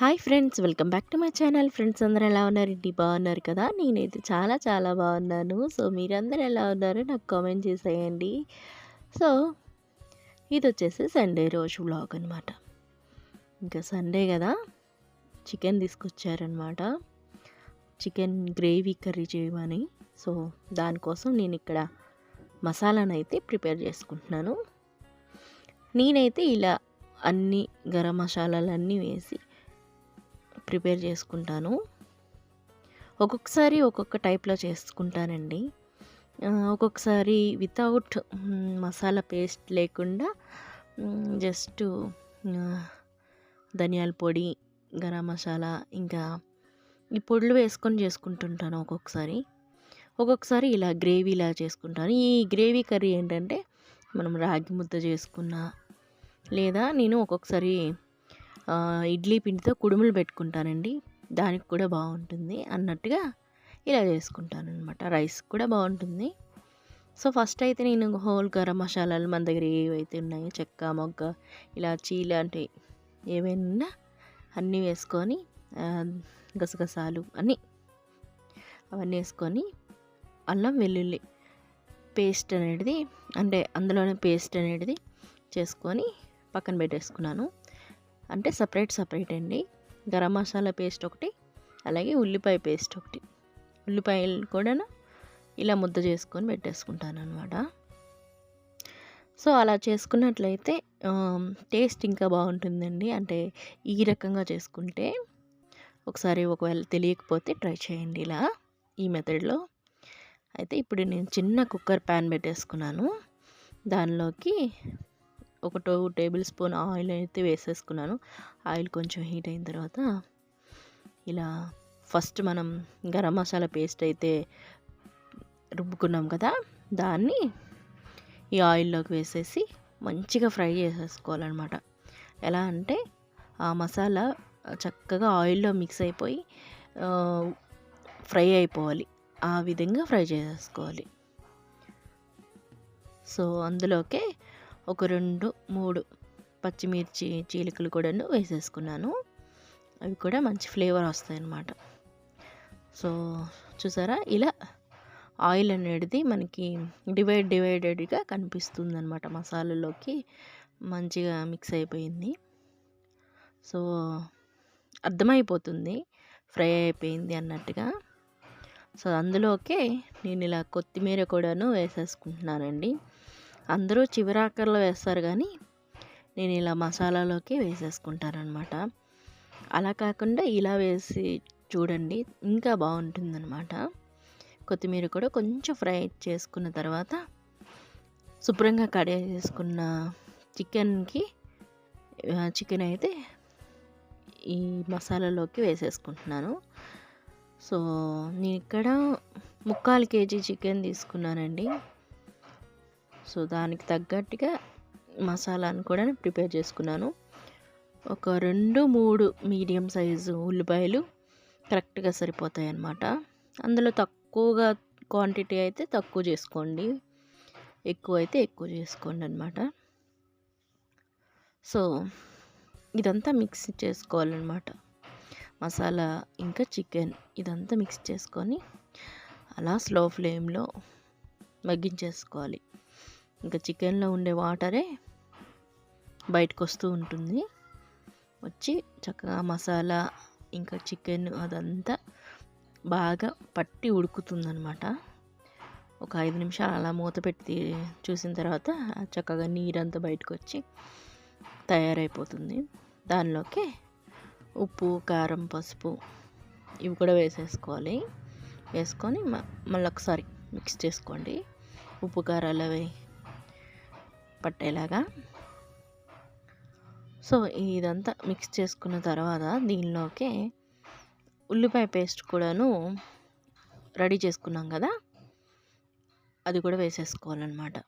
Hi friends welcome back to my channel. Friends అందరూ ఎలా ఉన్నారు? ఇంటి బాగున్నారు కదా? నేనైతే చాలా చాలా బాగున్నాను. సో మీరందరూ ఎలా ఉన్నారు నాకు కామెంట్ చేసేయండి. సో ఇది వచ్చేసి సండే రోజు బ్లాగ్ అనమాట ఇంకా సండే కదా? చికెన్ తీసుకొచ్చారనమాట చికెన్ గ్రేవీ కర్రీ చేయమని. సో దానికోసం నేను ఇక్కడ మసాలాను అయితే ప్రిపేర్ చేసుకుంటున్నాను. నేనైతే ఇలా అన్ని గరం మసాలాలు అన్నీ వేసి ప్రిపేర్ చేసుకుంటాను. ఒక్కొక్కసారి ఒక్కొక్క టైప్లో చేసుకుంటానండి. ఒక్కొక్కసారి వితౌట్ మసాలా పేస్ట్ లేకుండా జస్ట్ ధనియాల పొడి గరం మసాలా ఇంకా ఈ పొడులు వేసుకొని చేసుకుంటుంటాను ఒక్కొక్కసారి. ఒక్కొక్కసారి ఇలా గ్రేవీలా చేసుకుంటాను. ఈ గ్రేవీ కర్రీ ఏంటంటే మనం రాగి ముద్ద చేసుకున్నా లేదా నేను ఒక్కొక్కసారి ఇడ్లీ పిండితో కుడుములు పెట్టుకుంటానండి. దానికి కూడా బాగుంటుంది అన్నట్టుగా ఇలా చేసుకుంటాను అనమాట రైస్ కూడా బాగుంటుంది. సో ఫస్ట్ అయితే నేను హోల్ గరం మసాలాలు మన దగ్గర ఏవైతే ఉన్నాయో చెక్క మొగ్గ ఇలాచి ఇలాంటివి ఏమైనా అన్నీ వేసుకొని గసగసాలు అన్నీ అవన్నీ వేసుకొని అల్లం వెల్లుల్లి పేస్ట్ అనేది అంటే అందులోనే పేస్ట్ అనేది చేసుకొని పక్కన పెట్టేసుకున్నాను. అంటే సపరేట్ సపరేట్ అండి. గరం మసాలా పేస్ట్ ఒకటి అలాగే ఉల్లిపాయ పేస్ట్ ఒకటి. ఉల్లిపాయలు కూడా ఇలా ముద్ద చేసుకొని పెట్టేసుకుంటాను అనమాట సో అలా చేసుకున్నట్లయితే టేస్ట్ ఇంకా బాగుంటుందండి. అంటే ఈ రకంగా చేసుకుంటే ఒకసారి ఒకవేళ తెలియకపోతే ట్రై చేయండి ఇలా ఈ మెథడ్లో. అయితే ఇప్పుడు నేను చిన్న కుక్కర్ ప్యాన్ పెట్టేసుకున్నాను. దానిలోకి ఒక టూ టేబుల్ స్పూన్ ఆయిల్ అయితే వేసేసుకున్నాను. ఆయిల్ కొంచెం హీట్ అయిన తర్వాత ఇలా ఫస్ట్ మనం గరం మసాలా పేస్ట్ అయితే రుబ్బుకున్నాం కదా దాన్ని ఈ ఆయిల్లోకి వేసేసి మంచిగా ఫ్రై చేసేసుకోవాలన్నమాట. ఎలా అంటే ఆ మసాలా చక్కగా ఆయిల్లో మిక్స్ అయిపోయి ఫ్రై అయిపోవాలి. ఆ విధంగా ఫ్రై చేసేసుకోవాలి. సో అందులోకే ఒక రెండు మూడు పచ్చిమిర్చి చీలికలు కూడాను వేసేసుకున్నాను. అవి కూడా మంచి ఫ్లేవర్ వస్తాయి అన్నమాట సో చూసారా? ఇలా ఆయిల్ అనేది మనకి డివైడ్ డివైడెడ్గా కనిపిస్తుంది అనమాట మసాలాలోకి. మంచిగా మిక్స్ అయిపోయింది. సో అర్థమైపోతుంది. ఫ్రై అయిపోయింది అన్నట్టుగా. సో అందులోకే నేను ఇలా కొత్తిమీర కూడాను వేసేసుకుంటున్నానండి. అందరూ చివరాకర్లో వేస్తారు కానీ నేను ఇలా మసాలాలోకి వేసేసుకుంటానమాట అలా కాకుండా ఇలా వేసి చూడండి ఇంకా బాగుంటుందన్నమాట. కొత్తిమీర కూడా కొంచెం ఫ్రై చేసుకున్న తర్వాత శుభ్రంగా కడిగి చేసుకున్న చికెన్కి చికెన్ అయితే ఈ మసాలాలోకి వేసేసుకుంటున్నాను. సో నేను ఇక్కడ ముక్కాలు కేజీ చికెన్ తీసుకున్నానండి. సో దానికి తగ్గట్టుగా మసాలాను కూడా ప్రిపేర్ చేసుకున్నాను. ఒక రెండు మూడు మీడియం సైజు ఉల్లిపాయలు కరెక్ట్గా సరిపోతాయి అన్నమాట అందులో తక్కువగా క్వాంటిటీ అయితే తక్కువ చేసుకోండి. ఎక్కువ అయితే ఎక్కువ చేసుకోండి అనమాట సో ఇదంతా మిక్స్ చేసుకోవాలన్నమాట. మసాలా ఇంకా చికెన్ ఇదంతా మిక్స్ చేసుకొని అలా స్లో ఫ్లేమ్లో మగ్గించేసుకోవాలి. ఇంకా చికెన్లో ఉండే వాటరే బయటకు వస్తూ ఉంటుంది. వచ్చి చక్కగా మసాలా ఇంకా చికెన్ అదంతా బాగా పట్టి ఉడుకుతుందనమాట ఒక ఐదు నిమిషాలు అలా మూత పెట్టి చూసిన తర్వాత చక్కగా నీరంతా బయటకు వచ్చి తయారైపోతుంది. దానిలోకి ఉప్పు కారం పసుపు ఇవి కూడా వేసేసుకోవాలి. వేసుకొని మ- మళ్ళీ ఒకసారి మిక్స్ చేసుకోండి. ఉప్పు కారాలు అవి పట్టేలాగా. సో ఇదంతా మిక్స్ చేసుకున్న తర్వాత దీనిలోకి ఉల్లిపాయ పేస్ట్ కూడాను రెడీ చేసుకున్నాం కదా? అది కూడా వేసేసుకోవాలన్నమాట.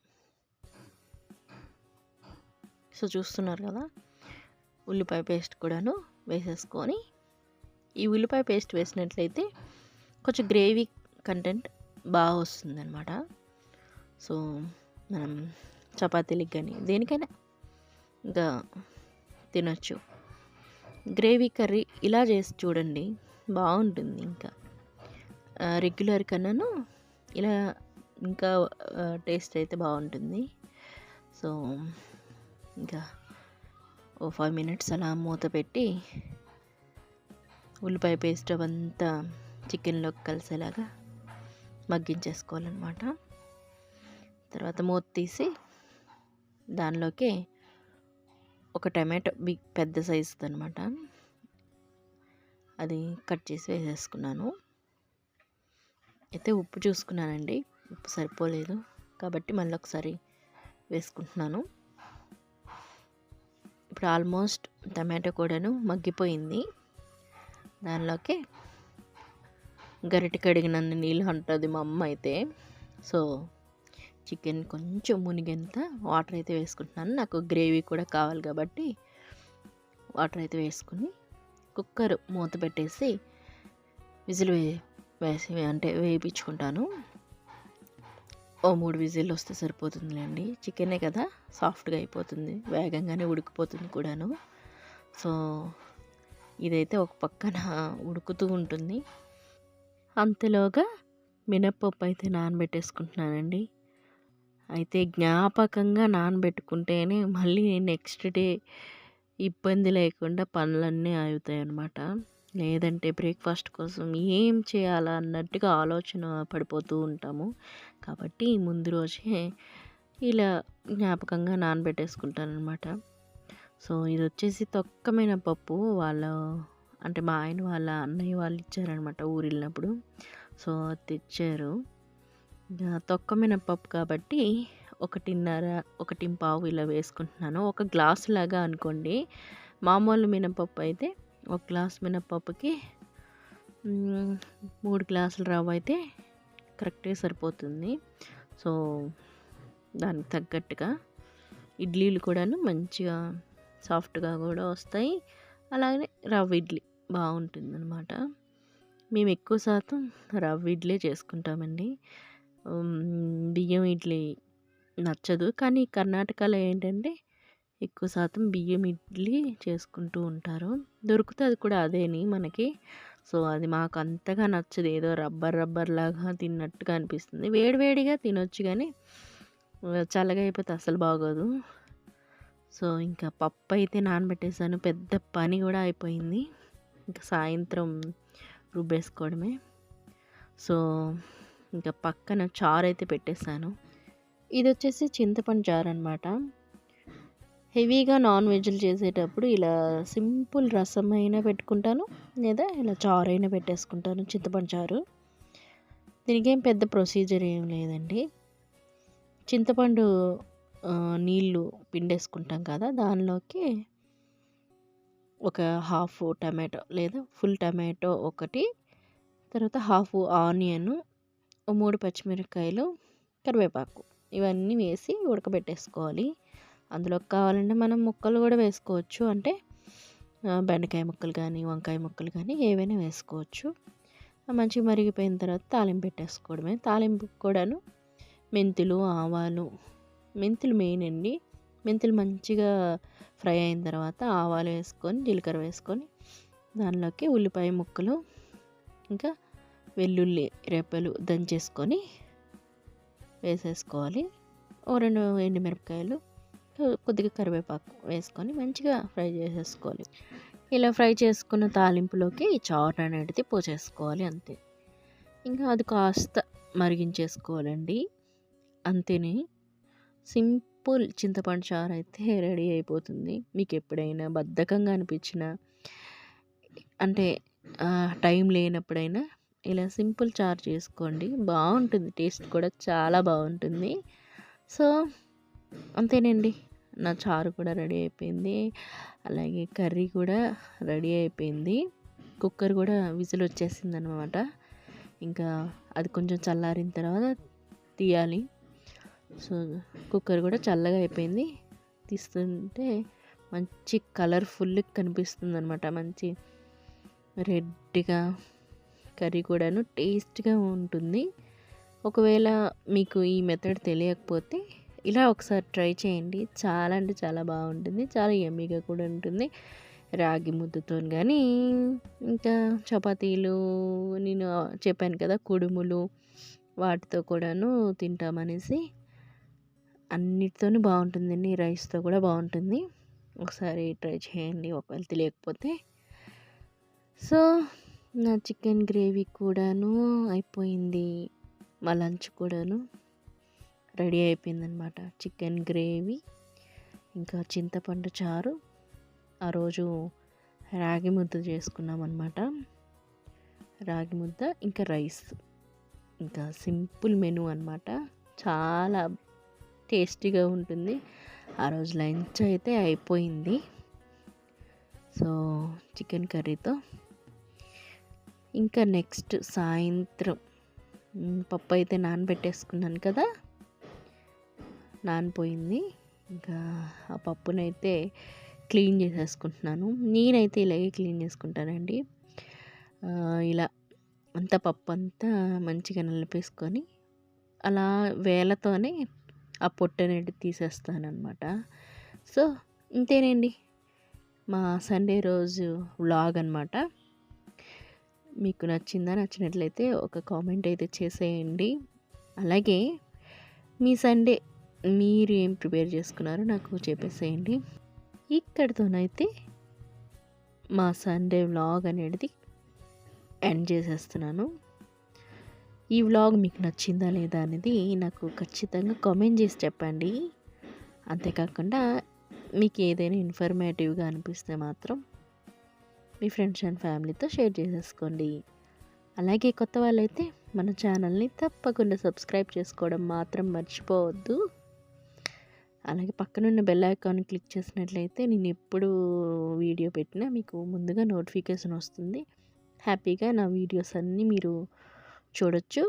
సో చూస్తున్నారు కదా? ఉల్లిపాయ పేస్ట్ కూడాను వేసేసుకొని ఈ ఉల్లిపాయ పేస్ట్ వేసినట్లయితే కొంచెం గ్రేవీ కంటెంట్ బాగా వస్తుందన్నమాట. సో మనం చపాతీలకు కానీ దేనికైనా ఇంకా తినొచ్చు. గ్రేవీ కర్రీ ఇలా చేసి చూడండి బాగుంటుంది ఇంకా. రెగ్యులర్ కన్నాను ఇలా ఇంకా టేస్ట్ అయితే బాగుంటుంది. సో ఇంకా ఓ ఫైవ్ మినిట్స్ అలా మూత పెట్టి ఉల్లిపాయ పేస్ట్ అవంతా చికెన్లోకి కలిసేలాగా మగ్గించేసుకోవాలన్నమాట. తర్వాత మూత తీసి దానిలోకి ఒక టమాటో బిగ్ పెద్ద సైజుది అనమాట అది కట్ చేసి వేసేసుకున్నాను. అయితే ఉప్పు చూసుకున్నానండి. ఉప్పు సరిపోలేదు. కాబట్టి మళ్ళీ ఒకసారి వేసుకుంటున్నాను. ఇప్పుడు ఆల్మోస్ట్ టమాటో కూడాను మగ్గిపోయింది. దానిలోకి గరిటె కడిగినంత నీళ్ళు అంటుంది మా అమ్మ అయితే. సో చికెన్ కొంచెం మునిగేంత వాటర్ అయితే వేసుకుంటున్నాను. నాకు గ్రేవీ కూడా కావాలి కాబట్టి వాటర్ అయితే వేసుకుని కుక్కర్ మూత పెట్టేసి విజిల్ వే వేసి అంటే వేయించుకుంటాను. ఓ మూడు విజిల్ వస్తే సరిపోతుందిలేండి. చికెనే కదా సాఫ్ట్గా అయిపోతుంది. వేగంగానే ఉడికిపోతుంది కూడాను. సో ఇదైతే ఒక పక్కన ఉడుకుతూ ఉంటుంది. అంతలోగా మినప్పప్పు అయితే నానబెట్టేసుకుంటున్నానండి. అయితే జ్ఞాపకంగా నానబెట్టుకుంటేనే మళ్ళీ నెక్స్ట్ డే ఇబ్బంది లేకుండా పనులన్నీ అవుతాయి అన్నమాట లేదంటే బ్రేక్ఫాస్ట్ కోసం ఏం చేయాలా అన్నట్టుగా ఆలోచన పడిపోతూ ఉంటాము. కాబట్టి ముందు రోజే ఇలా జ్ఞాపకంగా నానబెట్టేసుకుంటాను అనమాట సో ఇది వచ్చేసి తొక్కమైన పప్పు వాళ్ళ అంటే మా ఆయన వాళ్ళ అన్నయ్య వాళ్ళు ఇచ్చారనమాట ఊరు వెళ్ళినప్పుడు సో తెచ్చారు. తొక్క మినపప్పు కాబట్టి ఒకటిన్నర ఒకటి పావు ఇలా వేసుకుంటున్నాను. ఒక గ్లాస్ లాగా అనుకోండి. మామూలు మినపప్పు అయితే ఒక గ్లాస్ మినపప్పుకి మూడు గ్లాసుల రవ్వ అయితే కరెక్ట్గా సరిపోతుంది. సో దానికి తగ్గట్టుగా ఇడ్లీలు కూడాను మంచిగా సాఫ్ట్గా కూడా వస్తాయి. అలాగే రవ్వ ఇడ్లీ బాగుంటుంది అనమాట మేము ఎక్కువ శాతం రవ్వ ఇడ్లీ చేసుకుంటామండి. బియ్యం ఇడ్లీ నచ్చదు. కానీ కర్ణాటకలో ఏంటంటే ఎక్కువ శాతం బియ్యం ఇడ్లీ చేసుకుంటూ ఉంటారు. దొరుకుతుంది కూడా అదేని మనకి. సో అది మాకు అంతగా నచ్చదు. ఏదో రబ్బర్ రబ్బర్ లాగా తిన్నట్టుగా అనిపిస్తుంది. వేడివేడిగా తినొచ్చు కానీ చల్లగా అయిపోతే అసలు బాగోదు. సో ఇంకా పప్పు అయితే నానబెట్టేసాను పెద్ద పని కూడా అయిపోయింది. ఇంకా సాయంత్రం రుబ్బేసుకోవడమే. సో ఇంకా పక్కన చారు అయితే పెట్టేశాను. ఇది వచ్చేసి చింతపండు చారు అనమాట హెవీగా నాన్ వెజ్లు చేసేటప్పుడు ఇలా సింపుల్ రసం అయినా పెట్టుకుంటాను లేదా ఇలా చారు అయినా పెట్టేసుకుంటాను చింతపండు చారు. దీనికి ఏం పెద్ద ప్రొసీజర్ ఏం లేదండి. చింతపండు నీళ్ళు పిండేసుకుంటాం కదా దానిలోకి ఒక హాఫ్ టమాటో లేదా ఫుల్ టమాటో ఒకటి తర్వాత హాఫ్ ఆనియన్ మూడు పచ్చిమిరపకాయలు కరివేపాకు ఇవన్నీ వేసి ఉడకబెట్టేసుకోవాలి. అందులో కావాలంటే మనం ముక్కలు కూడా వేసుకోవచ్చు. అంటే బెండకాయ ముక్కలు కానీ వంకాయ ముక్కలు కానీ ఏవైనా వేసుకోవచ్చు. మంచిగా మరిగిపోయిన తర్వాత తాలింపు పెట్టేసుకోవడమే. తాలింపు కూడాను మెంతులు ఆవాలు మెంతులు మెయిన్ అండి. మెంతులు మంచిగా ఫ్రై అయిన తర్వాత ఆవాలు వేసుకొని జీలకర్ర వేసుకొని దానిలోకి ఉల్లిపాయ ముక్కలు ఇంకా వెల్లుల్లి రెప్పలు దంచేసుకొని వేసేసుకోవాలి. ఓ రెండు ఎండుమిరపకాయలు కొద్దిగా కరివేపాకు వేసుకొని మంచిగా ఫ్రై చేసేసుకోవాలి. ఇలా ఫ్రై చేసుకున్న తాలింపులోకి ఈ చారు అనేది పోసేసుకోవాలి అంతే. ఇంకా అది కాస్త మరిగించేసుకోవాలండి. అంతేనే సింపుల్ చింతపండు చారు అయితే రెడీ అయిపోతుంది. మీకు ఎప్పుడైనా బద్ధకంగా అనిపించిన అంటే టైం లేనప్పుడైనా ఇలా సింపుల్ చారు చేసుకోండి. బాగుంటుంది. టేస్ట్ కూడా చాలా బాగుంటుంది. సో అంతేనండి. నా చారు కూడా రెడీ అయిపోయింది. అలాగే కర్రీ కూడా రెడీ అయిపోయింది. కుక్కర్ కూడా విజిల్ వచ్చేసింది అనమాట ఇంకా అది కొంచెం చల్లారిన తర్వాత తీయాలి. సో కుక్కర్ కూడా చల్లగా అయిపోయింది. తీస్తుంటే మంచి కలర్ఫుల్గా కనిపిస్తుంది అనమాట మంచి రెడ్గా కర్రీ కూడాను టేస్ట్గా ఉంటుంది. ఒకవేళ మీకు ఈ మెథడ్ తెలియకపోతే ఇలా ఒకసారి ట్రై చేయండి. చాలా అంటే చాలా బాగుంటుంది. చాలా ఎమ్మీగా కూడా ఉంటుంది. రాగి ముద్దతో కానీ ఇంకా చపాతీలు నేను చెప్పాను కదా కుడుములు వాటితో కూడాను తింటామనేసి అన్నిటితోనూ బాగుంటుందండి. రైస్తో కూడా బాగుంటుంది. ఒకసారి ట్రై చేయండి. ఒకవేళ తెలియకపోతే. సో నా చికెన్ గ్రేవీ కూడాను అయిపోయింది. మా లంచ్ కూడాను రెడీ అయిపోయిందనమాట చికెన్ గ్రేవీ ఇంకా చింతపండు చారు ఆ రోజు రాగి ముద్ద చేసుకున్నాం అనమాట రాగి ముద్ద ఇంకా రైస్. ఇంకా సింపుల్ మెనూ అనమాట చాలా టేస్టీగా ఉంటుంది. ఆ రోజు లంచ్ అయితే అయిపోయింది. సో చికెన్ కర్రీతో ఇంకా నెక్స్ట్ సాయంత్రం. పప్పు అయితే నానబెట్టేసుకున్నాను కదా? నానిపోయింది. ఇంకా ఆ పప్పునైతే క్లీన్ చేసేసుకుంటున్నాను. నేనైతే ఇలాగే క్లీన్ చేసుకుంటానండి. ఇలా అంత పప్పు అంతా మంచిగా నలిపేసుకొని అలా వేలతోనే ఆ పొట్టు అనేది తీసేస్తానమాట సో ఇంతేనండి. మా సండే రోజు వ్లాగ్ అనమాట మీకు నచ్చిందా నచ్చినట్లయితే ఒక కామెంట్ అయితే చేసేయండి. అలాగే మీ సండే మీరు ఏం ప్రిపేర్ చేసుకున్నారో నాకు చెప్పేసేయండి. ఇక్కడితోనైతే మా సండే వ్లాగ్ అనేది ఎండ్ చేసేస్తున్నాను. ఈ వ్లాగ్ మీకు నచ్చిందా లేదా అనేది నాకు ఖచ్చితంగా కామెంట్ చేసి చెప్పండి. అంతేకాకుండా మీకు ఏదైనా ఇన్ఫర్మేటివ్గా అనిపిస్తే మాత్రం మీ ఫ్రెండ్స్ అండ్ ఫ్యామిలీతో షేర్ చేసేసుకోండి. అలాగే కొత్త వాళ్ళైతే మన ఛానల్ని తప్పకుండా సబ్స్క్రైబ్ చేసుకోవడం మాత్రం మర్చిపోవద్దు. అలాగే పక్కనున్న బెల్ ఐకాన్ క్లిక్ చేసినట్లయితే నేను ఎప్పుడు వీడియో పెట్టినా మీకు ముందుగా నోటిఫికేషన్ వస్తుంది. హ్యాపీగా నా వీడియోస్ అన్నీ మీరు చూడొచ్చు.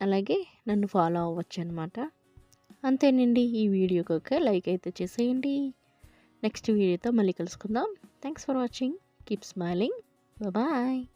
అలాగే నన్ను ఫాలో అవ్వచ్చు అనమాట అంతేనండి ఈ వీడియోకి ఒక లైక్ అయితే చేసేయండి. నెక్స్ట్ వీడియోతో మళ్ళీ కలుసుకుందాం. Thanks for watching. Keep smiling. Bye-bye.